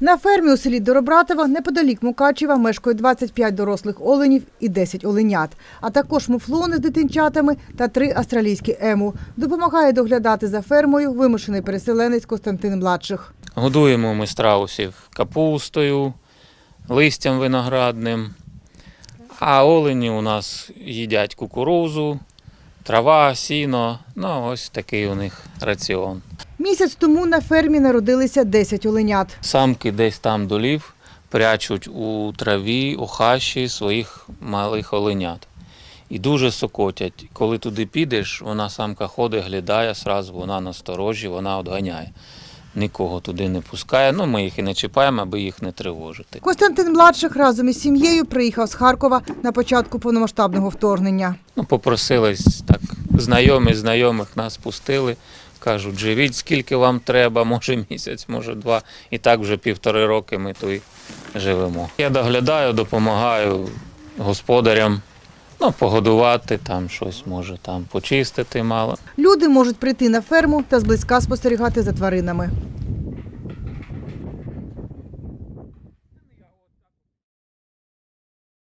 На фермі у селі Доробратова неподалік Мукачева мешкають 25 дорослих оленів і 10 оленят, а також муфлони з дитинчатами та три австралійські ему. Допомагає доглядати за фермою вимушений переселенець Костянтин Младших. Годуємо ми страусів капустою, листям виноградним. А олені у нас їдять кукурузу, трава, сіно. Ну, ось такий у них раціон. Місяць тому на фермі народилися 10 оленят. Самки десь там долів прячуть у траві, у хащі своїх малих оленят. І дуже сокотять. Коли туди підеш, вона самка ходить, глядає, сразу вона насторожі, вона одганяє. Нікого туди не пускає. Ну, ми їх і не чіпаємо, аби їх не тривожити. Костянтин Младших разом із сім'єю приїхав з Харкова на початку повномасштабного вторгнення. Ну, попросились так, знайомі знайомих нас пустили. Кажуть, живіть, скільки вам треба, може місяць, може два. І так вже півтори роки ми тут живемо. Я доглядаю, допомагаю господарям. Ну, погодувати, там щось може там почистити мало. Люди можуть прийти на ферму та зблизька спостерігати за тваринами.